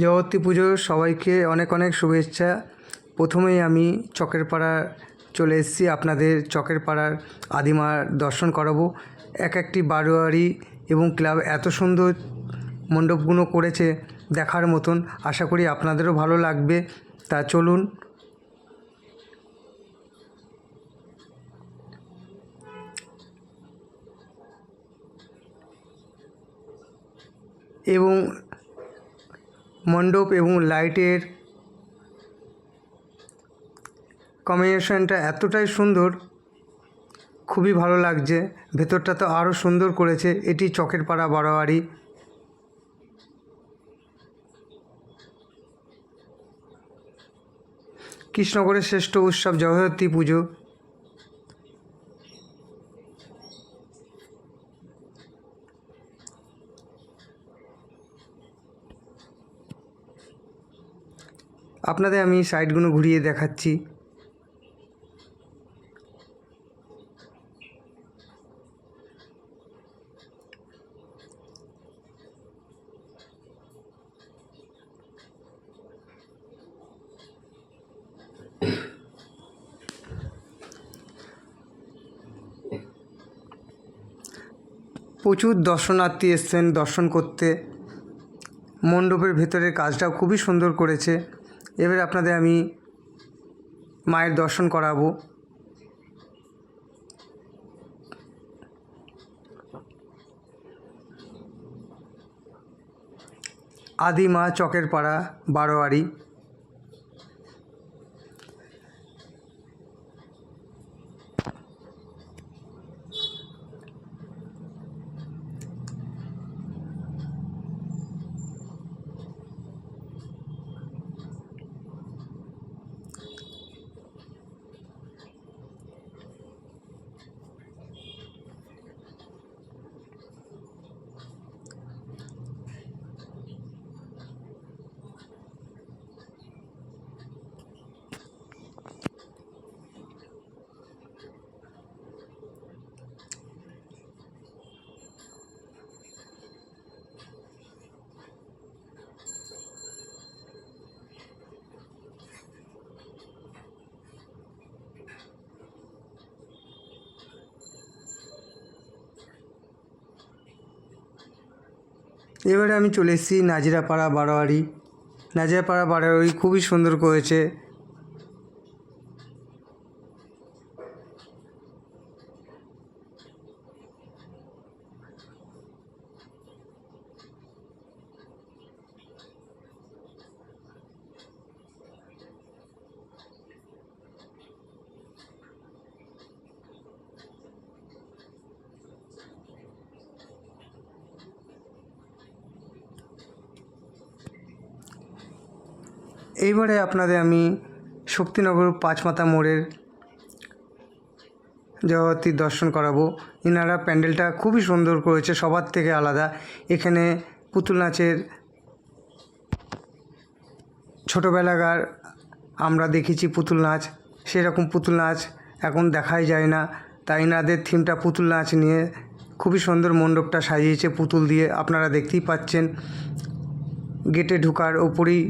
জগত্রী পুজোর সবাইকে অনেক অনেক শুভেচ্ছা। প্রথমেই আমি চকের পাড়া চলে এসেছি। আপনাদের চকের পাড়ার আদিমার দর্শন করাবো। এক একটি বারোয়ারি এবং ক্লাব এত সুন্দর মণ্ডপগুলো করেছে দেখার মতন। আশা করি আপনাদেরও ভালো লাগবে। তা চলুন। এবং মণ্ডপ এবং লাইটের কম্বিনেশনটা এতটাই সুন্দর, খুবই ভালো লাগছে। ভেতরটা তো আরও সুন্দর করেছে। এটি চকের পাড়া বারোয়ারি। কৃষ্ণগড়ের শ্রেষ্ঠ উৎসব জগদ্ধাত্রী পুজো। আপনাদের আমি সাইডগুলো ঘুরিয়ে দেখাচ্ছি। প্রচুর দর্শনার্থী এসছেন, দর্শন করতে। মণ্ডপের ভেতরের কাজটাও খুবই সুন্দর করেছে। এবার আপনাদের আমি মায়ের দর্শন করাবো। আদিমা চকের পাড়া বারোয়ারি। এবারে আমি চলে এসেছি নাজিরাপাড়া বারোয়ারি। নাজিরাপাড়া বারোয়ারি খুবই সুন্দর করেছে। এইবারে আপনাদের আমি শক্তিনগর পাঁচমাথা মোড়ের জগদ্ধাত্রীর দর্শন করাবো। ইনারা প্যান্ডেলটা খুবই সুন্দর করেছে, সবার থেকে আলাদা। এখানে পুতুল নাচের ছোটোবেলাকার আমরা দেখেছি পুতুল নাচ। সেরকম পুতুল নাচ এখন দেখাই যায় না। তাই এনাদের থিমটা পুতুল নাচ নিয়ে খুবই সুন্দর মণ্ডপটা সাজিয়েছে পুতুল দিয়ে। আপনারা দেখতেই পাচ্ছেন। গেটে ঢুকার ওপরেই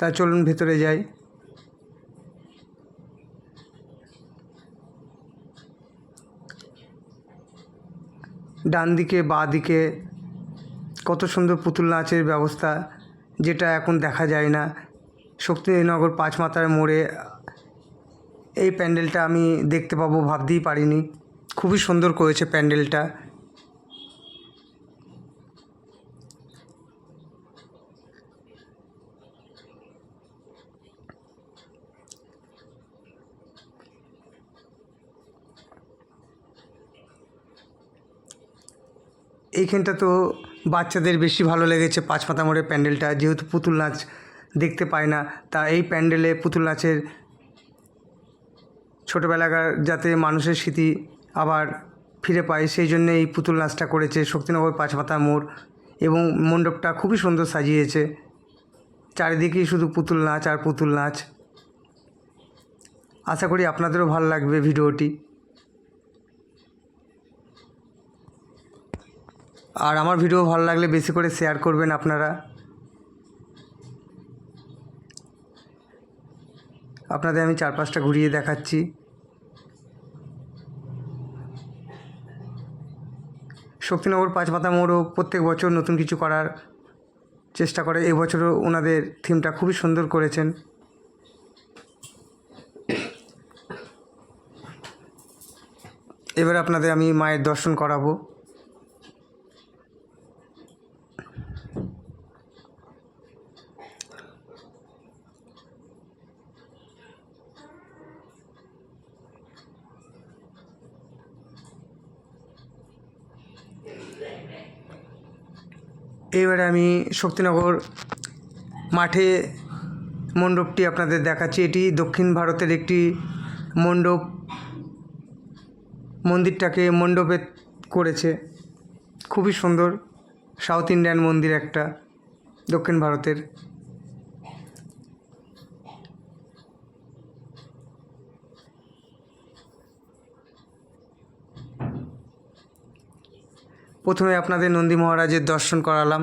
তা চলুন ভেতরে যাই। ডান দিকে, বাঁ দিকে কত সুন্দর পুতুল নাচের ব্যবস্থা, যেটা এখন দেখা যায় না। শক্তিনগর পাঁচমাথার মোড়ে এই প্যান্ডেলটা আমি দেখতে পাবো, ভাবতেই পারিনি। খুবই সুন্দর করেছে প্যান্ডেলটা। এইখানটা তো বাচ্চাদের বেশি ভালো লেগেছে। পাঁচ পাতা মোড়ের প্যান্ডেলটা, যেহেতু পুতুল নাচ দেখতে পায় না, তা এই প্যান্ডেলে পুতুল নাচের ছোটোবেলাকার যাতে মানুষের স্মৃতি আবার ফিরে পায়, সেই জন্য এই পুতুল নাচটা করেছে শক্তিনগর পাঁচমাথা মোড় এবং মণ্ডপটা খুবই সুন্দর সাজিয়েছে। চারিদিকেই শুধু পুতুল নাচ আর পুতুল নাচ। আশা করি আপনাদেরও ভালো লাগবে ভিডিওটি। আর আমার ভিডিও ভালো লাগলে বেশি করে শেয়ার করবেন আপনারা। আপনাদের আমি চারপাশটা ঘুরিয়ে দেখাচ্ছি। শক্তিনগর পাঁচমাথা মোড়ও প্রত্যেক বছর নতুন কিছু করার চেষ্টা করে। এবছরও ওনাদের থিমটা খুবই সুন্দর করেছেন। এবার আপনাদের আমি মায়ের দর্শন করাবো। এবারে আমি শক্তিনগর মাঠে মণ্ডপটি আপনাদের দেখাচ্ছি। এটি দক্ষিণ ভারতের একটি মণ্ডপ। মন্দিরটাকে মণ্ডপে করেছে। খুবই সুন্দর। সাউথ ইন্ডিয়ান মন্দির একটা দক্ষিণ ভারতের। প্রথমে আপনাদের নন্দী মহারাজের দর্শন করালাম।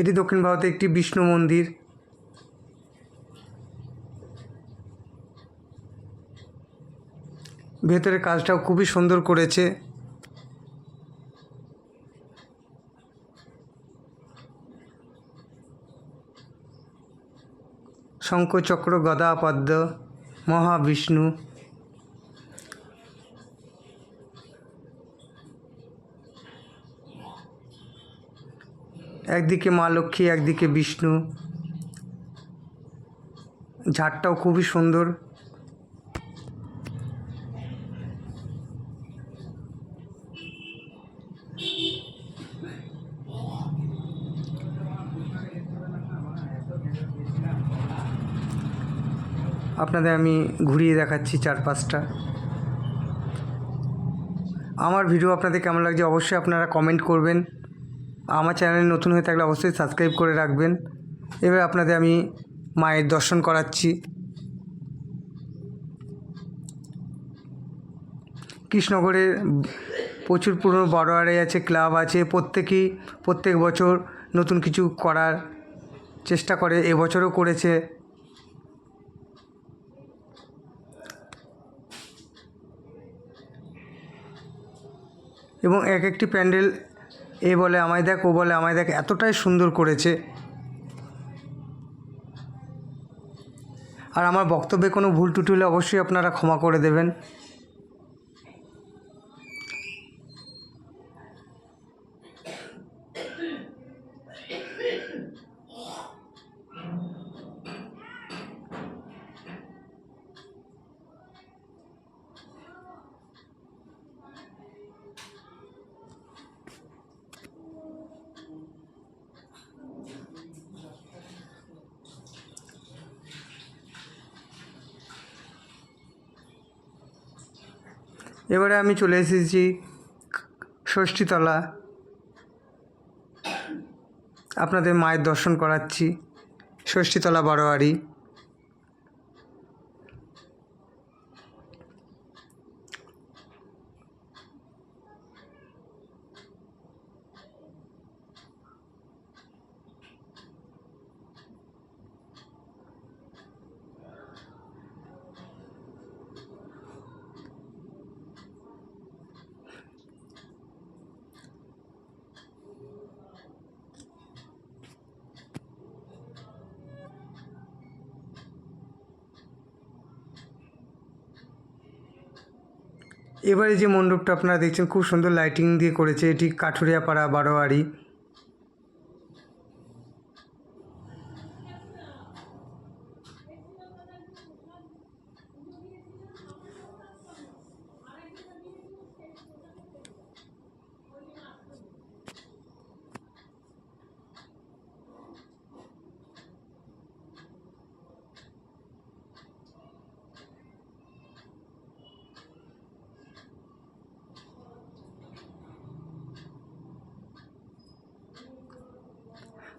এটি দক্ষিণ ভারতে একটি বিষ্ণু মন্দির। ভেতরে কাজটাও খুবই সুন্দর করেছে। শঙ্খচক্র গদা পদ্ম মহাবিষ্ণু। একদিকে মা লক্ষ্মী, একদিকে বিষ্ণু। ঝাড়টাও খুবই সুন্দর। আপনাদের আমি ঘুরিয়ে দেখাচ্ছি চারপাশটা। আমার ভিডিও আপনাদের কেমন লাগছে অবশ্যই আপনারা কমেন্ট করবেন। আমার চ্যানেলে নতুন হয়ে থাকলে অবশ্যই সাবস্ক্রাইব করে রাখবেন। এবার আপনাদের আমি মায়ের দর্শন করাচ্ছি। কৃষ্ণগড়ের প্রচুর পুরনো বড়োয়ারি আছে, ক্লাব আছে। প্রত্যেকেই প্রত্যেক বছর নতুন কিছু করার চেষ্টা করে। এবছরও করেছে। এবং এক একটি প্যান্ডেল এ বলে, আমায় দেখ, ও বলে, আমায় দেখ, এতটাই সুন্দর করেছে। আর আমার বক্তব্যে কোনো ভুল টুটি হলে অবশ্যই আপনারা ক্ষমা করে দেবেন। এবারে আমি চলে এসেছি ষষ্ঠীতলা। আপনাদের মায়ের দর্শন করাচ্ছি। ষষ্ঠীতলা বারোয়ারি। এবারে যে মণ্ডপটা আপনারা দেখছেন খুব সুন্দর লাইটিং দিয়ে করেছে। এটি কাঠুরিয়াপাড়া বারোয়ারি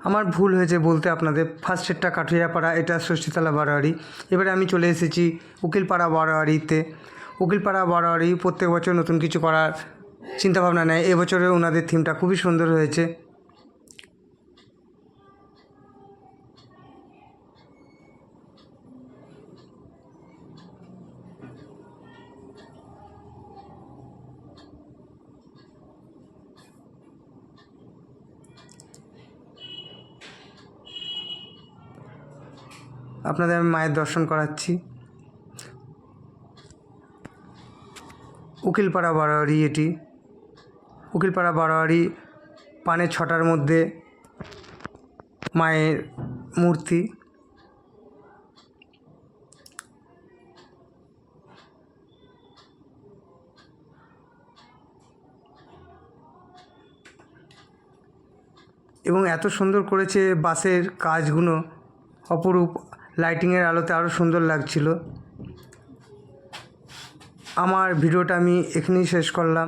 আমার ভুল হয়েছে বলতে আপনাদের ফার্স্ট এডটা কাঠুরিয়াপাড়া, এটা ষষ্ঠীতলা বারোয়ারি। এবারে আমি চলে এসেছি উকিলপাড়া বারোয়ারিতে। উকিলপাড়া বারোয়ারি প্রত্যেক বছর নতুন কিছু করার চিন্তাভাবনা নেয়। এবছরে ওনাদের থিমটা খুবই সুন্দর হয়েছে। আপনাদের আমি মায়ের দর্শন করাচ্ছি। উকিলপাড়া বারোয়ারি এটি। উকিলপাড়া বারোয়ারি পানে ছটার মধ্যে মায়ের মূর্তি। এবং এত সুন্দর করেছে বাসের কাজগুলো অপরূপ। লাইটিংয়ের আলোতে আরও সুন্দর লাগছিল। আমার ভিডিওটা আমি এখানেই শেষ করলাম।